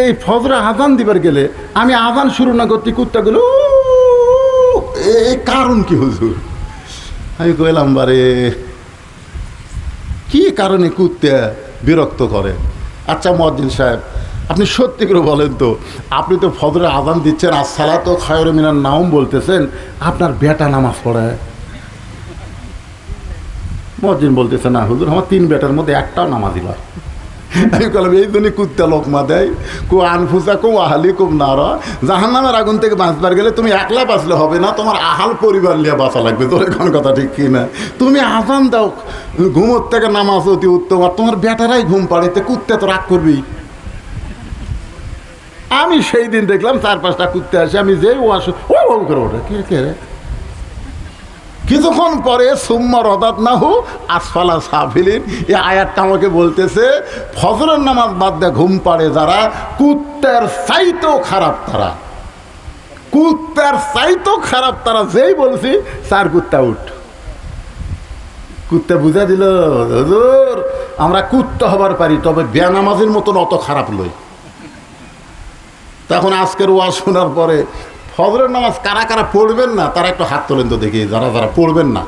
এই ফজরে আজান দিবার গেলে আমি আজান শুরু না করতে কুত্তাগুলো এই কারণ কি হুজুর? আমি কইলাম, বারে, কি কারণে কুত্তে বিরক্ত করে? আচ্ছা মজ্জিন সাহেব, আপনি সত্যি করে বলেন তো, আপনি তো ফজরে আজান দিচ্ছেন আর সালা তো খায়র মিনার নাম বলতেছেন, আপনার বেটা নামাজ পড়ে? মজ্জিন বলতেছে, না হুজুর, আমার তিন বেটার মধ্যে একটাও নামাজ নয়। আমি বললাম এই জন্যই কুত্তা লোকমা দেয়। কু আনফুসা কু আহালি কুম নারা। জাহান নামের আগুন থেকে বাঁচবার গেলে তুমি একলা বাঁচলে হবে না, তোমার আহাল পরিবার নিয়ে বাঁচা লাগবে। তোর এখন কথা ঠিক কি না? তুমি আজান দাও, ঘুমোর থেকে নামাজ অতি উত্তম, আর তোমার বেটারাই ঘুম পাড়ে কুত্তা তো রাগ করবি আমি সেই দিন দেখলাম চার পাঁচটা কুত্তে আসে, আমি যে ও আসো ও করে ওঠে, কে কে রে? কিছুক্ষণ পরে সুম্মা রদাত না হু আসফালা সাফিলিন। এই আয়াতটা আমাকে বলতেছে, ফজরের নামাজ বাদ দিয়ে ঘুম পাড়ে যারা, কুত্তার চাইতেও খারাপ তারা। কুত্তার চাইতেও খারাপ তারা, যেই বলছি, চার কুত্তা উঠ। কুত্তা বুঝা দিল, হুজুর, আমরা কুত্তা হবার পারি, তবে বেনামাজির মতন অত খারাপ লই তখন আজকের ওয়াজ শোনার পরে ফজরের নামাজ কারা কারা পড়বেন না, তারা একটু হাত তোলেন তো দেখি, যারা যারা পড়বেন না।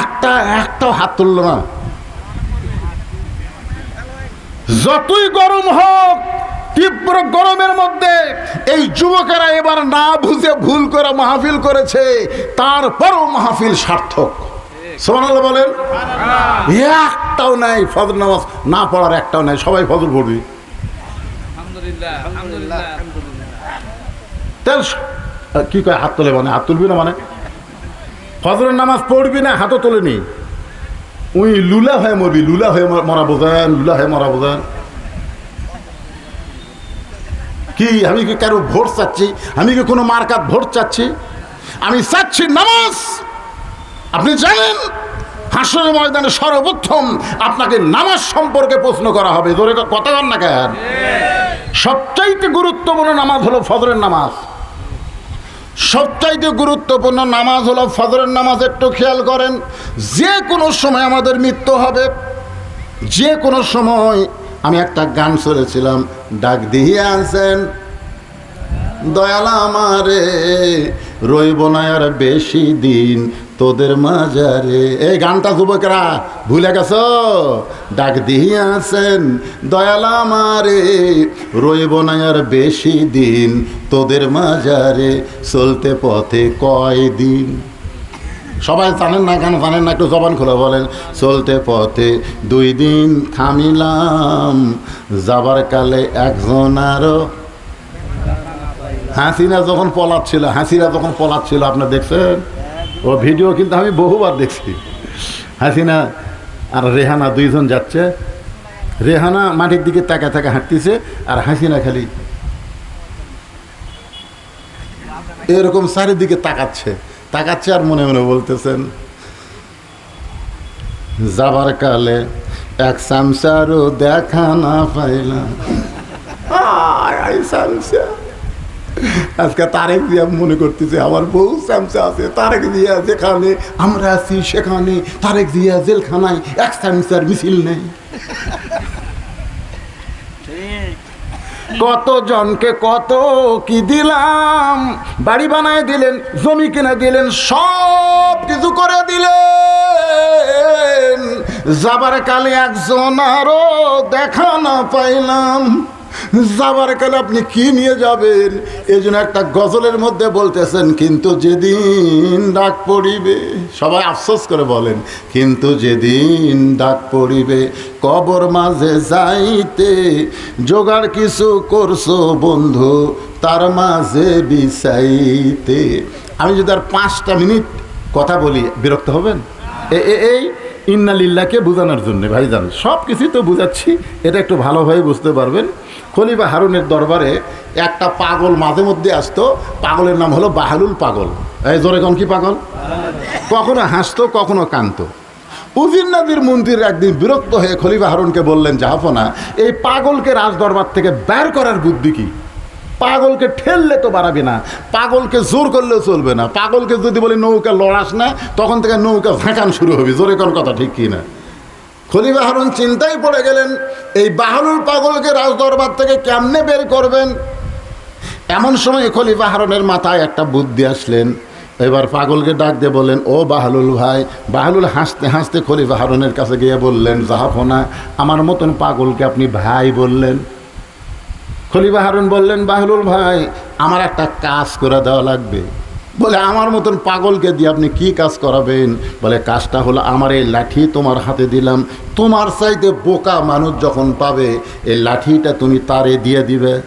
একটা, একটাও হাত তুলল না। যতই গরম হোক, তীব্র গরমের মধ্যে এই যুবকেরা এবার না বুঝে ভুল করে মাহফিল করেছে, তারপরও মাহফিল সার্থক। সোমানাল্লাহ বলেন একটাও নাই ফজর নামাজ না পড়ার একটাও নাই সবাই ফজর পড়বি। কি কয় হাত তোলে মানে হাত তুলবি না মানে? ফজরের নামাজ পড়বি না হাতও তোলেনি উই লুলা হয়ে মরবি লুলা হয়ে মরা বোঝেন লুলা হয়ে মরা বোঝেন। কি আমি কি কারও ভোট চাচ্ছি? আমি কি কোনো মার্কাত ভোট চাচ্ছি? আমি চাচ্ছি নামাজ! আপনি জানেন হাসর ময়দানে সর্বপ্রথম আপনাকে নামাজ সম্পর্কে প্রশ্ন করা হবে। ধরে কথা কন না কেন? সবচাইতে গুরুত্বপূর্ণ নামাজ হলো ফজরের নামাজ। সবচাইতে গুরুত্বপূর্ণ নামাজ হলো ফজরের নামাজ, একটু খেয়াল করেন, যে কোনো সময় আমাদের মৃত্যু হবে। যে কোনো সময় আমি একটা গান শুনেছিলাম, ডাক দিয়ে আনছেন, দয়াল আমারে, রইব না আর বেশি দিন তোদের মাজারে। এই গানটা যুবকেরা, ভুলে গেছ? ডাক দিয়ে আছেন দয়াল আমারে। রইব না আর বেশি দিন তোদের মাজারে, চলতে পথে কয় দিন সবাই জানেন না কেন জানেন না, একটু জবান খুলে বলেন। চলতে পথে দুই দিন থামিলাম, যাবার কালে একজন আরও। হাসিনা যখন পলাচ্ছিল হাসিরা যখন পলাচ্ছিল, আপনি দেখছেন? ও ভিডিও কিন্তু আমি বহুবার দেখছি। হাসিনা আর রেহানা দুইজন যাচ্ছে। রেহানা মাটির দিকে তাকা তাকা হাঁটতেছে আর হাসিনা খালি এরকম চারিদিকে তাকাচ্ছে। তাকাচ্ছে আর মনে মনে বলতেছেন যাবার কালে এক সামসারও দেখা না পাইলাম। আয়, আজকে তারেক দিয়া মনে করতেছে, আমার বউ সামসা আছে, তারেক দিয়া যেখানে, আমরা আছি সেখানে, তারেক দিয়া জেলখানায়, এক সামসার মিছিল নেই। কত জনকে কত কি দিলাম, বাড়ি বানায় দিলেন, জমি কিনে দিলেন, সব কিছু করে দিলেন। যাবার কালে একজন আরও দেখা না পাইলাম। যাবার কালে আপনি কি নিয়ে যাবেন? এই জন্য একটা গজলের মধ্যে বলতেছেন, কিন্তু যেদিন ডাক পড়িবে সবাই আফসোস করে বলেন, কিন্তু যেদিন ডাক পড়িবে, কবর মাঝে যাইতে জোগাড় কিছু করছ বন্ধু, তার মাঝে বিছাইতে। আমি যদি আর পাঁচটা মিনিট কথা বলি, বিরক্ত হবেন? এই ইন্নালিল্লাকে বোঝানোর জন্য, ভাইজান সব কিছুই তো বুঝাচ্ছি, এটা একটু ভালোভাবে বুঝতে পারবেন। খলিফা হারুনের দরবারে একটা পাগল মাঝে মধ্যে আসতো, পাগলের নাম হলো বাহালুল পাগল। এই জোরে কন কি পাগল? কখনো হাসতো, কখনো কানতো। উজির নাদির মন্দির একদিন বিরক্ত হয়ে খলিফা হারুনকে বললেন জাহাফনা এই পাগলকে রাজ দরবার থেকে বের করার বুদ্ধি কি? পাগলকে ঠেললে তো বাড়াবি না, পাগলকে জোর করলেও চলবে না। পাগলকে যদি বলি নৌকা লড়াস না, তখন থেকে নৌকা ঝাঁকান শুরু হবে। জোরে কোন কথা ঠিক কি না? খলিফা হারুন চিন্তায় পড়ে গেলেন, এই বাহলুল পাগলকে রাজদরবার থেকে কেমনে বের করবেন? এমন সময় খলিফা হারনের মাথায় একটা বুদ্ধি আসলেন। এবার পাগলকে ডাক দিয়ে বললেন, ও বাহলুল ভাই বাহলুল হাসতে হাসতে খলিফা হারনের কাছে গিয়ে বললেন, জাহাফনা, আমার মতন পাগলকে আপনি ভাই বললেন? খলিফা হারুন বললেন বাহলুল ভাই, আমার একটা কাজ করে দেওয়া লাগবে। বলে, আমার মতন পাগলকে দিয়ে আপনি কি কাজ করাবেন? বলে, কাজটা হলো আমার এই লাঠি তোমার হাতে দিলাম। তোমার চাইতে বোকা মানুষ যখন পাবে, এই লাঠিটা তুমি তারে দিয়ে দিবে।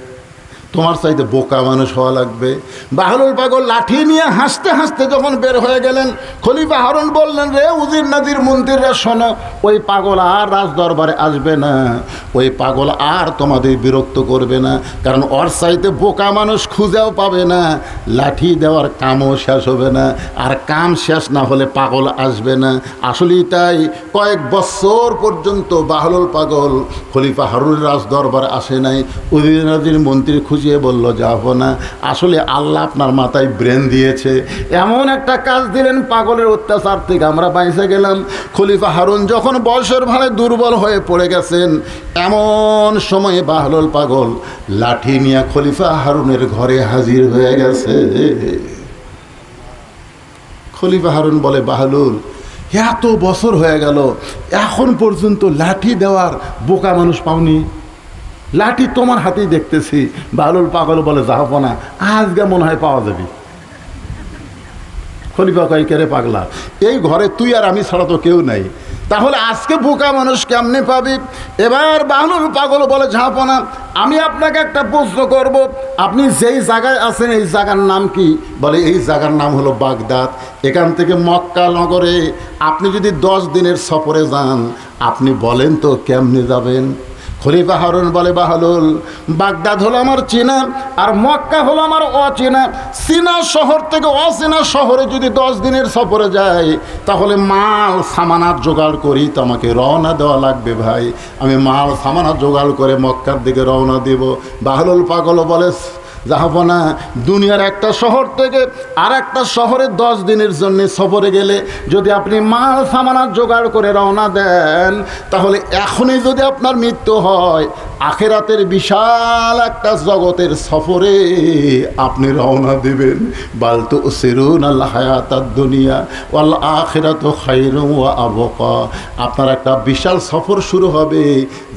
তোমার চাইতে বোকা মানুষ হওয়া লাগবে। বাহরুল পাগল লাঠি নিয়ে হাসতে হাসতে যখন বের হয়ে গেলেন, খলিফা হারুন বললেন, রে উজির নাদির মন্দিররা শোনো, ওই পাগল আর রাজ দরবারে আসবে না। ওই পাগল আর তোমাদের বিরক্ত করবে না, কারণ ওর চাইতে বোকা মানুষ খুঁজেও পাবে না। লাঠি দেওয়ার কামও শেষ হবে না, আর কাম শেষ না হলে পাগল আসবে না। আসলেই তাই, কয়েক বছর পর্যন্ত বাহলুল পাগল খলিফা হারুন রাজ দরবার আসে নাই। উদিন নদীর মন্ত্রী খুঁজিয়ে বলল যাব না, আসলে আল্লাহ আপনার মাথায় ব্রেন দিয়েছে। এমন একটা কাজ দিলেন পাগলের অত্যাচার থেকে। আমরা বাইসে গেলাম। খলিফা হারুন যখন বয়সের ভালে দুর্বল হয়ে পড়ে গেছেন, এমন সময়ে বাহলুল পাগল লাঠি নিয়ে খলিফা হারুনের ঘরে হাজির হয়ে গেছে। খলিফা হারুন বলে, বাহলুল, এত বছর হয়ে গেল, এখন পর্যন্ত লাঠি দেওয়ার বোকা মানুষ পাওনি। লাঠি তোমার হাতেই দেখতেছি। বাহলুল পাগল বলে যাব না আজকে মনে হয় পাওয়া যাবে? খলিফা কয় কেরে পাগলা, এই ঘরে তুই আর আমি ছাড়া তো কেউ নাই। তাহলে আজকে বোকা মানুষ কেমনে পাবি? এবার বাহলুল পাগল বলে ঝাঁপনা আমি আপনাকে একটা প্রশ্ন করব। আপনি যেই জায়গায় আছেন, এই জায়গার নাম কি? বলে, এই জায়গার নাম হলো বাগদাদ। এখান থেকে মক্কা নগরে আপনি যদি দশ দিনের সফরে যান, আপনি বলেন তো কেমনে যাবেন? খলিফা হারুন বলে, বাহালুল। বাগদাদ হলো আমার চীনা, আর মক্কা হলো আমার অচেনা। চীনা শহর থেকে অচেনা শহরে যদি দশ দিনের সফরে যায় তাহলে মাল সামানার জোগাড় করি, তো আমাকে রওনা দেওয়া লাগবে ভাই। আমি মাল সামানার জোগাড় করে মক্কার দিকে রওনা দেব। বাহলুল পাগল বলে যাহাবনা দুনিয়ার একটা শহর থেকে আর একটা শহরে দশ দিনের জন্য সফরে গেলে যদি আপনি মাল সামানার জোগাড় করে রওনা দেন, তাহলে এখনই যদি আপনার মৃত্যু হয়, আখেরাতের বিশাল একটা জগতের সফরে আপনি রওনা দেবেন। বালতু সেরুন আল্লাহ হায়াতার দুনিয়া ওয়াল আখেরাত খাইরু আবকা। আপনার একটা বিশাল সফর শুরু হবে।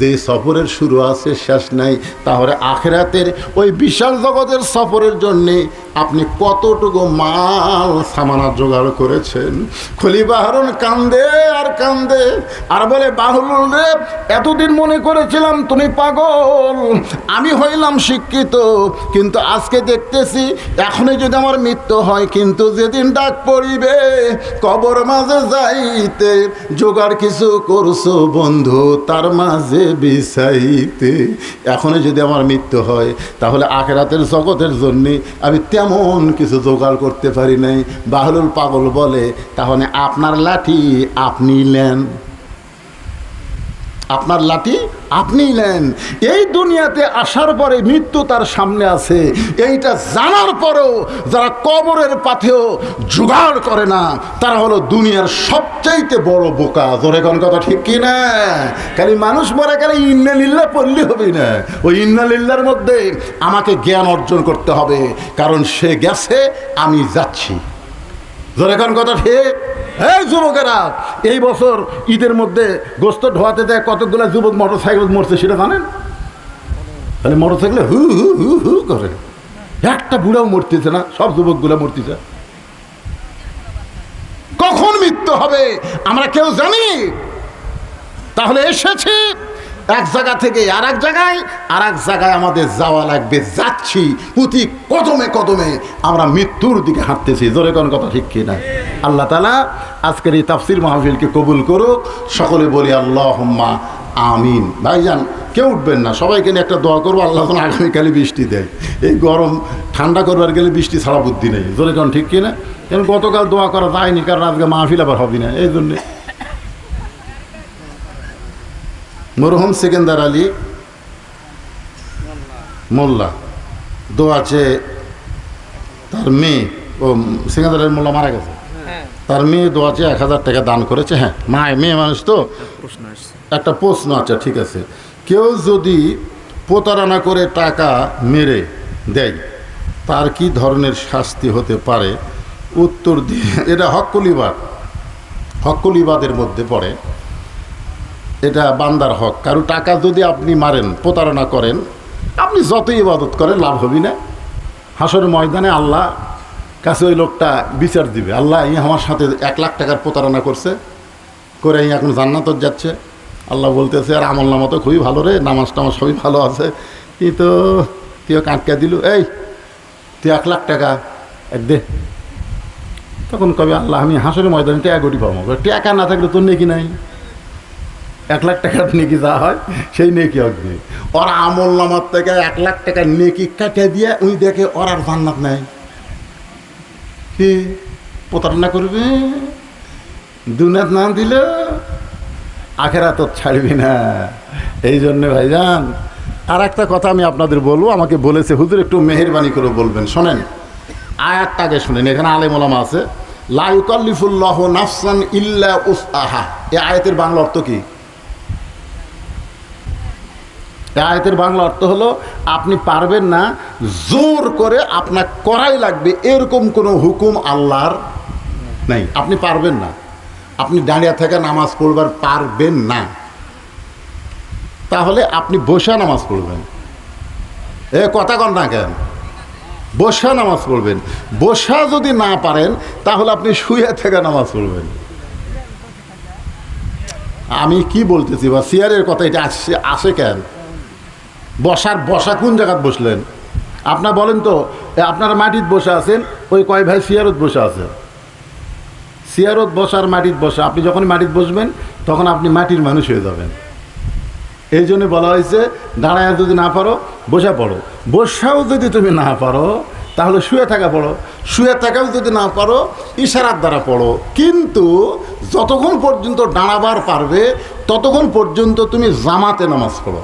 যে সফরের শুরু আছে, শেষ নাই, তাহলে আখেরাতের ওই বিশাল জগতের সফরের জন্যে আপনি কতটুকু মাল সামানা জোগাড় করেছেন? খলিফা হারুন কান্দে আর কান্দে আর বলে বাহুল রে, এতদিন মনে করেছিলাম তুমি পাগল। আমি হইলাম শিক্ষিত, কিন্তু আজকে দেখতেছি এখনই যদি আমার মৃত্যু হয়, কিন্তু যেদিন ডাক পড়িবে, কবর মাঝে যাইতে জোগাড় কিছু করছ বন্ধু, তার মাঝে বিছাইতে। এখনই যদি আমার মৃত্যু হয়, তাহলে আখেরাতের জগতের জন্যে আমি তেমন কিছু জোগাড় করতে পারি নাই। বাহলুল পাগল বলে, তাহলে আপনার লাঠি আপনি নেন। আপনার লাঠি আপনি নেন। এই দুনিয়াতে আসার পরে মৃত্যু তার সামনে আছে। এইটা জানার পরেও যারা কবরের পাথেও জোগাড় করে না, তারা হলো দুনিয়ার সবচাইতে বড় বোকা। জোরে কোন কথা ঠিক কি না? খালি মানুষ মরে গেলে ইন্নালিল্লা পড়লে হবে না। ওই ইন্না লিল্লার মধ্যে আমাকে জ্ঞান অর্জন করতে হবে, কারণ সে গেছে, আমি যাচ্ছি। জোরে কোন কথা ঠিক? এই যুবকেরা এই বছর ঈদের মধ্যে গোস্ত ঢোয়াতে দেয় কতগুলো যুবক মোটর সাইকেল মরছে সেটা জানেন? তাহলে মোটর সাইকেলে হু হু হু হু করে। একটা বুড়াও মরতেছে না, সব যুবকগুলো মরতেছে। কখন মৃত্যু হবে আমরা কেউ জানি? তাহলে এসেছি। এক জায়গা থেকে আর এক জায়গায় আর এক জায়গায় আমাদের যাওয়া লাগবে। যাচ্ছি প্রতি কদমে কদমে আমরা মৃত্যুর দিকে হাঁটতেছি। জোরে কোন কথা ঠিক কিনা? আল্লাহ তালা আজকের এই তাফসির মাহফিলকে কবুল করুক। সকলে বলি আল্লাহ আমিন। ভাইজান, কেউ উঠবেন না। সবাইকে নিয়ে একটা দোয়া করব, আল্লাহ যেন আগামীকালে বৃষ্টি দেয়। এই গরম, ঠান্ডা করবার গেলে বৃষ্টি ছাড়া বুদ্ধি নেই। জোরে কোন ঠিক কিনা? কেন গতকাল দোয়া করা যায়নি, কারণ আজকে মাহফিল আবার হবে না। এই জন্যে মরহুম সেকেন্দার আলী মোল্লা। দো আছে তার মেয়ে। ও সিঙ্গাদারের মোল্লা মারা গেছে। হ্যাঁ। তার মেয়ে দো আছে এক হাজার টাকা দান করেছে। হ্যাঁ মা মেয়ে মানুষ তো? একটা প্রশ্ন আছে ঠিক আছে। কেউ যদি প্রতারণা করে টাকা মেরে দেয় তার কি ধরনের শাস্তি হতে পারে? উত্তর দিয়ে এটা হক্কলিবাদ হক্কলিবাদের মধ্যে পড়ে এটা বান্দার হক। কারও টাকা যদি আপনি মারেন, প্রতারণা করেন, আপনি যতই ইবাদত করেন, লাভ হবি না। হাসর ময়দানে আল্লাহ কাছে ওই লোকটা বিচার দিবে। আল্লাহ, এই আমার সাথে এক লাখ টাকার প্রতারণা করছে, করে এই এখন জান্নাতত যাচ্ছে। আল্লাহ বলতেছে, আর আমল নামা তো খুবই ভালো রে, নামাজ টামাজ সবই ভালো আছে। কিন্তু তুইও কাটকা দিল। এই, তুই এক লাখ টাকা এক দে। তখন কবে আল্লাহ, আমি হাসরের ময়দানে টাকা গটি পাবো। টাকা না থাকলে তোর নেকি নাই? এক লাখ টাকার নেকি যা হয়, সেই নেকি হবে ওর আমল নামার থেকে এক লাখ টাকার নেকি কাটে দিয়ে উনি দেখে ওর আর জান্নাত নাই। কি? প্রতারণা করবে? দুনাত না দিল আখেরা তো ছাড়বি না। এই জন্যে ভাইজান আর একটা কথা আমি আপনাদের বলব, আমাকে বলেছে, হুজুর একটু মেহেরবানি করে বলবেন, শোনেন। আয়াতটাকে শুনেন, এখানে আলেমোলামা আছে লাইকাল্লিফুল্লাহ নাফসান ইল্লা উস আহা এ আয়াতের বাংলা অর্থ কি এ আয়াতের বাংলা অর্থ হলো, আপনি পারবেন না জোর করে আপনার করাই লাগবে, এরকম কোনো হুকুম আল্লাহর নাই। আপনি পারবেন না। আপনি দাঁড়িয়ে থেকে নামাজ পড়বার পারবেন না। তাহলে আপনি বসা নামাজ পড়বেন। এ, কথা কন না কেন? বসা নামাজ পড়বেন। বসা যদি না পারেন, তাহলে আপনি শুয়ে থেকে নামাজ পড়বেন। আমি কি বলতেছি বা সিয়ারের কথা এটা আসছে আসে কেন? বসার, বসা কোন জায়গায় বসলেন? আপনার বলেন তো আপনারা মাটিত বসে আছেন, ওই কয় ভাই চেয়ারত বসে আছে। চেয়ারত বসার, মাটিত বসা। আপনি যখন মাটিত বসবেন, তখন আপনি মাটির মানুষ হয়ে যাবেন। এই জন্য বলা হয়েছে, দাঁড়ায় যদি না পারো, বসে পড়ো। বসাও যদি তুমি না পারো, তাহলে শুয়ে থাকা পড়ো। শুয়ে থাকাও যদি না পারো, ইশারার দ্বারা পড়ো। কিন্তু যতক্ষণ পর্যন্ত দাঁড়াবার পারবে, ততক্ষণ পর্যন্ত তুমি জামাতে নামাজ পড়ো।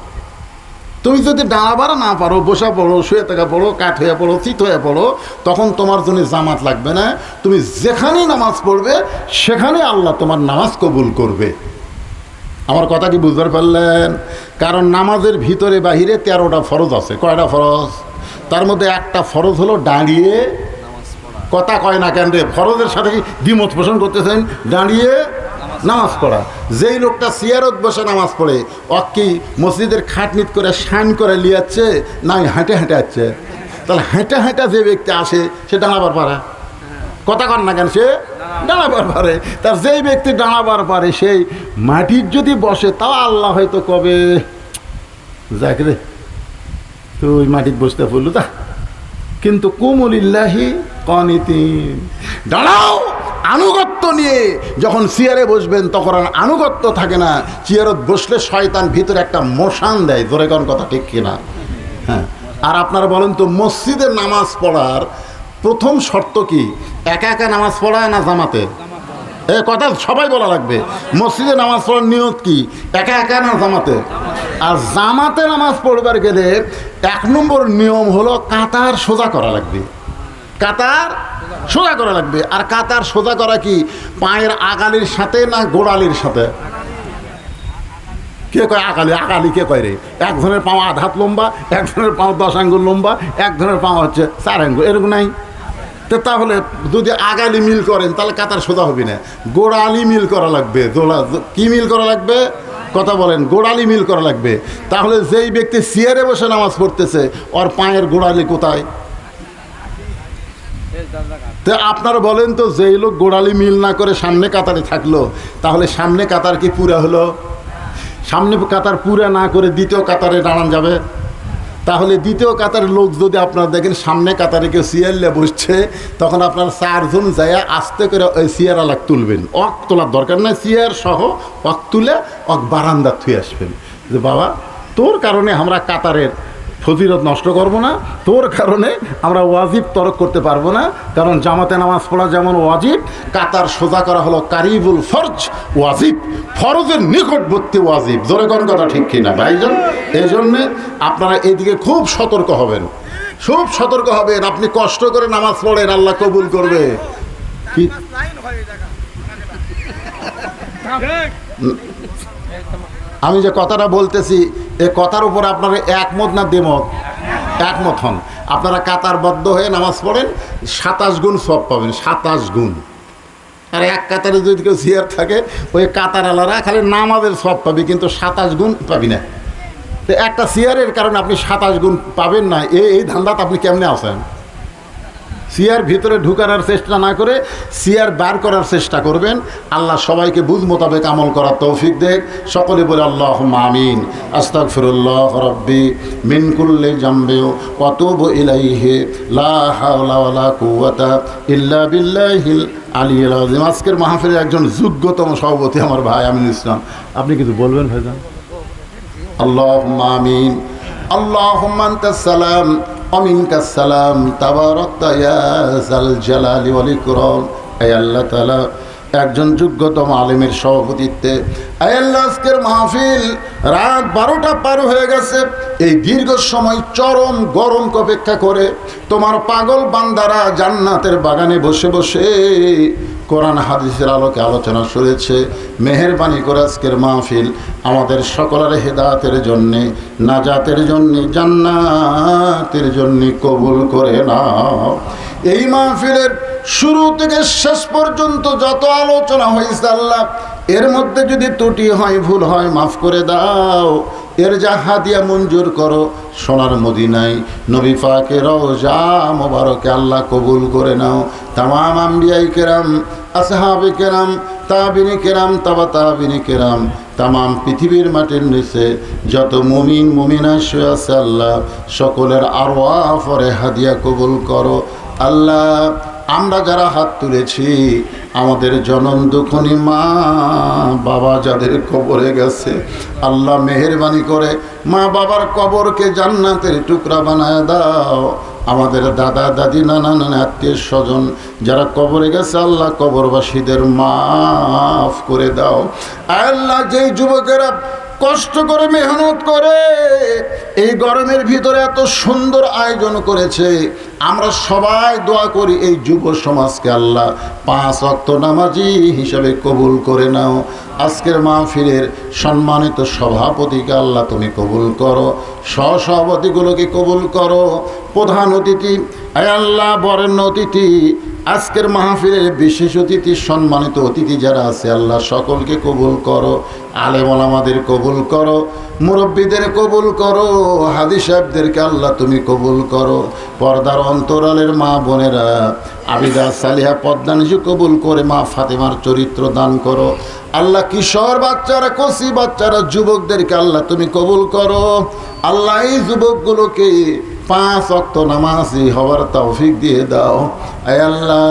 তুমি যদি দাঁড়াবার না পারো বসা পড়ো শুয়ে থাকা পড়ো কাঠ হয়ে পড়ো চিত হয়ে পড়ো তখন তোমার জন্য জামাত লাগবে না। তুমি যেখানেই নামাজ পড়বে সেখানে আল্লাহ তোমার নামাজ কবুল করবে। আমার কথা কি বুঝতে পারলেন? কারণ নামাজের ভিতরে বাহিরে তেরোটা ফরজ আছে। কয়টা ফরজ? তার মধ্যে একটা ফরজ হলো দাঁড়িয়ে কথা কয় না কেন রে? ফরজের সাথে কি দ্বিমত পোষণ করতেছেন? দাঁড়িয়ে নামাজ পড়া। যেই লোকটা সিয়ারত বসে নামাজ পড়ে অকি মসজিদের খাটনিত করে শান করে লিয়াচ্ছে না হেঁটে হেঁটে আসছে? তাহলে হেঁটে হেঁটে যে ব্যক্তি আসে, সে দাঁড়াবার পারা। কথা কন না কেন সে? দাঁড়াবার পারে। তার যেই ব্যক্তি দাঁড়াবার পারে, সেই মাটির যদি বসে, তাও আল্লাহ হয়তো কবে, যাক রে, তুই মাটির বসতে পড়লু তা কিন্তু কুমুলিল্লাহি কনিতিন। দাঁড়াও! আনুগত্য নিয়ে যখন চেয়ারে বসবেন, তখন আর আনুগত্য থাকে না। চেয়ারত বসলে শয়তান ভিতরে একটা মোশান দেয়। ধরে কোন কথা ঠিক কিনা? হ্যাঁ। আর আপনারা বলেন তো, মসজিদে নামাজ পড়ার প্রথম শর্ত কি? একা একা নামাজ পড়ায় না জামাতে? এ কথা সবাই বলা লাগবে। মসজিদে নামাজ পড়ার নিয়ত কি? একা একা না জামাতে? আর জামাতে নামাজ পড়বার গেলে এক নম্বর নিয়ম হলো কাতার সোজা করা লাগবে। কাতার সোজা করা লাগবে। আর কাতার সোজা করা কি? পায়ের আগালির সাথে না গোড়ালির সাথে? কে কয় আকালি আকালি কে কয় রে? এক ধরনের পাও আধ হাত লম্বা, এক ধরনের পাও দশ আঙ্গুল লম্বা, এক ধরনের পাও হচ্ছে চার আঙ্গুল। এরকম নাই? তো তাহলে যদি আগালি মিল করেন, তাহলে কাতার সোজা হবে না। গোড়ালি মিল করা লাগবে। দোলা কি মিল করা লাগবে? কথা বলেন, গোড়ালি মিল করা লাগবে। তাহলে যেই ব্যক্তি চেয়ারে বসে নামাজ পড়তেছে, ওর পায়ের গোড়ালি কোথায়? তো আপনারা বলেন তো, যেই লোক গোড়ালি মিল না করে সামনে কাতারে থাকল, তাহলে সামনে কাতার কি পুরা হলো? সামনে কাতার পুরা না করে দ্বিতীয় কাতারে দাঁড়ান যাবে? তাহলে দ্বিতীয় কাতারের লোক যদি আপনারা দেখেন, সামনে কাতারে কেউ সিয়ারলে বসছে, তখন আপনার চারজন যায় আস্তে করে ওই সিয়ার আলাক তুলবেন। অক তোলার দরকার নাই, সিয়ার সহ অক তুলে অক বারান্দা থুয়ে আসবেন। যে বাবা, তোর কারণে আমরা কাতারের ফজিরত নষ্ট করব না। তোর কারণে আমরা ওয়াজিব তরক করতে পারব না। কারণ জামাতে নামাজ পড়া যেমন ওয়াজিব, কাতার সোজা করা হলো কারিবুল ফরজ, ওয়াজিব। ফরজের নিকটবর্তী ওয়াজিব। জোরে কোন কথা ঠিক কিনা? ভাইজন এই জন্যে আপনারা এদিকে খুব সতর্ক হবেন। খুব সতর্ক হবেন। আপনি কষ্ট করে নামাজ পড়েন, আল্লাহ কবুল করবে। কি? আমি যে কথাটা বলতেছি এ কথার উপর আপনারা একমত না দেমত একমত হন। আপনারা কাতারবদ্ধ হয়ে নামাজ পড়েন, সাতাশ গুণ সব পাবেন, সাতাশ গুণ। আর এক কাতারে যদি কেউ চেয়ার থাকে, ওই কাতার আলারা খালি নামাজের সব পাবে, কিন্তু সাতাশ গুণ পাবি না। তো একটা চেয়ারের কারণে আপনি সাতাশ গুণ পাবেন না। এই ধান্দাত আপনি কেমনে আসেন সিয়ার ভিতরে ঢুকানোর চেষ্টা না করে সিয়ার বার করার চেষ্টা করবেন। আল্লাহ সবাইকে বুঝ মোতাবেক আমল করার তৌফিক দেখ সকলে বলে আল্লাহ মামিন আস্তাক ফিরুল্লাহ রব্বি মিনকুল্লে জাম্বেও কতব ইলাইহে। লাহাওয়ালা ইল্লা বিল্লাহিল আলী আলম আজকের মাহফিলের একজন যোগ্যতম সভাপতি আমার ভাই আমিন ইসলাম। আপনি কিছু বলবেন ভাইজান? আল্লাহ মামিন আল্লাহ সালাম। একজন যোগ্যতম আলেমের সভাপতিত্বে। আয়াল্লা আজকের মাহফিল রাত বারোটা পার হয়ে গেছে। এই দীর্ঘ সময় চরম গরম অপেক্ষা করে তোমার পাগল বান্দারা জান্নাতের বাগানে বসে বসে কোরআন হাদিসের আলোকে আলোচনা শুনেছে মেহরবানি করে আজকের মাহফিল আমাদের সকলের হেদাতের জন্যে, নাজাতের জন্যে, জান্নাতের জন্যে কবুল করে নাও। এই মাহফিলের শুরু থেকে শেষ পর্যন্ত যত আলোচনা হয়েছে আল্লাহ, এর মধ্যে যদি ত্রুটি হয়, ভুল হয়, মাফ করে দাও। এর যা হাদিয়া মঞ্জুর করো, সোনার মদিনায় নবী পাকে রওজা মোবারকে আল্লাহ কবুল করে নাও। তামাম আম্বিয়াই কেরাম, আসহাবে কেরাম, তাবিনী কেরাম, তাবা তাবিনী কেরাম, তামাম পৃথিবীর মাটির নিচে যত মুমিন, মুমিনা শুয়ে আছে আল্লাহ, সকলের আরও পরে হাদিয়া কবুল করো। আল্লাহ আমরা যারা হাত তুলেছি, আমাদের জনম দুখনি মা, বাবা যাদের কবরে গেছে, আল্লাহ মেহরবানি করে মা বাবার কবরকে জান্নাতের টুকরা বানায় দাও। আমাদের দাদা, দাদি, নানা নানা, আত্মীয় স্বজন যারা কবরে গেছে, আল্লাহ কবরবাসীদের মাফ করে দাও। আল্লাহ যেই যুবকেরা কষ্ট করে মেহনত করে, এই গরমের ভিতরে এত সুন্দর আয়োজন করেছে। আমরা সবাই দোয়া করি এই যুব সমাজকে আল্লাহ পাঁচ অক্ত নামাজি হিসাবে কবুল করে নাও। আজকের মাহফিলের সম্মানিত সভাপতিকে আল্লাহ তুমি কবুল করো, সহসভাপতিগুলোকে কবুল করো। প্রধান অতিথি আল্লাহ, বরেণ্য অতিথি, আজকের মাহফিলের বিশেষ অতিথি, সম্মানিত অতিথি যারা আছে, আল্লাহ সকলকে কবুল করো। আলেমল আমাদের কবুল করো, মুরব্বীদের কবুল করো, হাদি সাহেবদেরকে আল্লাহ তুমি কবুল করো। পর্দার অন্তরালের মা বোনেরা, আবিদা সালিহা পদ্মানিজু কবুল করে মা ফাতেমার চরিত্র দান করো। আল্লাহ কিশোর বাচ্চারা কচি বাচ্চারা, যুবকদেরকে আল্লাহ তুমি কবুল করো। আল্লাহ এই যুবকগুলোকে পাঁচ অক্ত নামাজি হওয়ার তৌফিক দিয়ে দাও। আয় আল্লাহ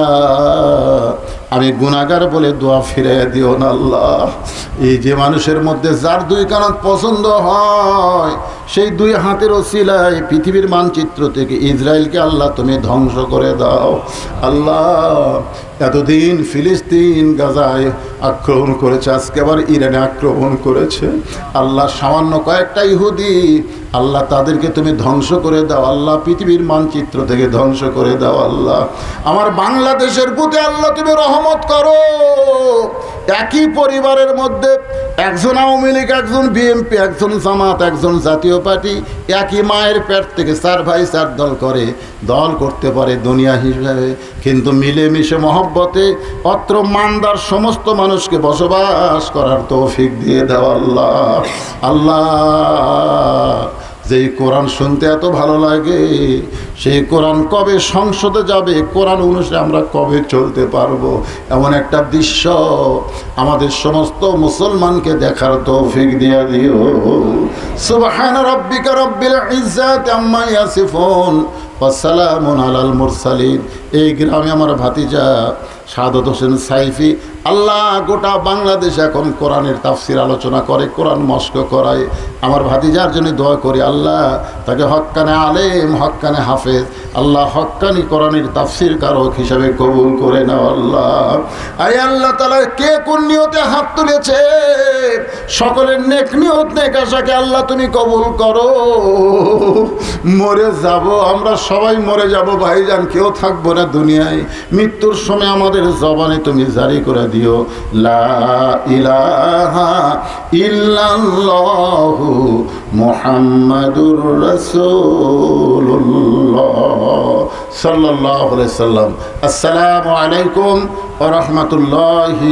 আমি গুণাগার বলে দোয়া ফিরাইয়া দিও না আল্লাহ। এই যে মানুষের মধ্যে যার দুই কানত পছন্দ হয় সেই দুই হাতের ওসিলায় পৃথিবীর মানচিত্র থেকে ইসরায়েলকে আল্লাহ তুমি ধ্বংস করে দাও। আল্লাহ এতদিন ফিলিস্তিন গাজায় আক্রমণ করেছে, আজকে আবার ইরানে আক্রমণ করেছে। আল্লাহ সামান্য কয়েকটা ইহুদি, আল্লাহ তাদেরকে তুমি ধ্বংস করে দাও। আল্লাহ পৃথিবীর মানচিত্র থেকে ধ্বংস করে দাও, আল্লাহ। আমার বাংলাদেশের প্রতি আল্লাহ তুমি রহমত করো। একই পরিবারের মধ্যে একজন আওয়ামী লীগ, একজন বিএনপি একজন জামাত, একজন জাতীয় পার্টি একই মায়ের পেট থেকে চার ভাই চার দল করে, দল করতে পারে দুনিয়া হিসাবে। কিন্তু মিলেমিশে মহব্বতে অত্র মান্দার সমস্ত মানুষকে বসবাস করার তৌফিক দিয়ে দাও আল্লাহ। আল্লাহ। যেই কোরআন শুনতে এত ভালো লাগে, সেই কোরআন কবে সংসদে যাবে? কোরআন অনুসারে আমরা কবে চলতে পারব? এমন একটা দৃশ্য আমাদের সমস্ত মুসলমানকে দেখার তৌফিক দিয়া দিও। সুবহান রব্বিকা রব্বিল ইজ্জাতি আম্মা ইয়াসিফুন ওয়াসালামুন আলাল মুরসালিন। এই গ্রামে আমার ভাতিজা সাদত হোসেন সাইফি, আল্লাহ গোটা বাংলাদেশ এখন কোরআনের তাফসির আলোচনা করে, কোরআন মস্ক করায়। আমার ভাতিজার জন্য দোয়া করি, আল্লাহ তাকে হক্কানে আলেম, হক্কানে হাফেজ, আল্লাহ হক্কানি কোরআনের তাফসির কারক হিসাবে কবুল করে নাও, আল্লাহ। আই আল্লাহ তালা কে কোন নিয়তে হাত তুলেছে? সকলের নেক নিয়ত, নেক আশাকে আল্লাহ তুমি কবুল করো। মরে যাব, আমরা সবাই মরে যাব, ভাইজান, কেউ থাকব না দুনিয়ায়। মৃত্যুর সময় আমাদের জবানে তুমি জারি করে দিও, লা ইলাহা ইল্লাল্লাহু মুহাম্মাদুর রাসূলুল্লাহ সাল্লাল্লাহু আলাইহি সাল্লাম আসসালামু আলাইকুম ওয়া রাহমাতুল্লাহি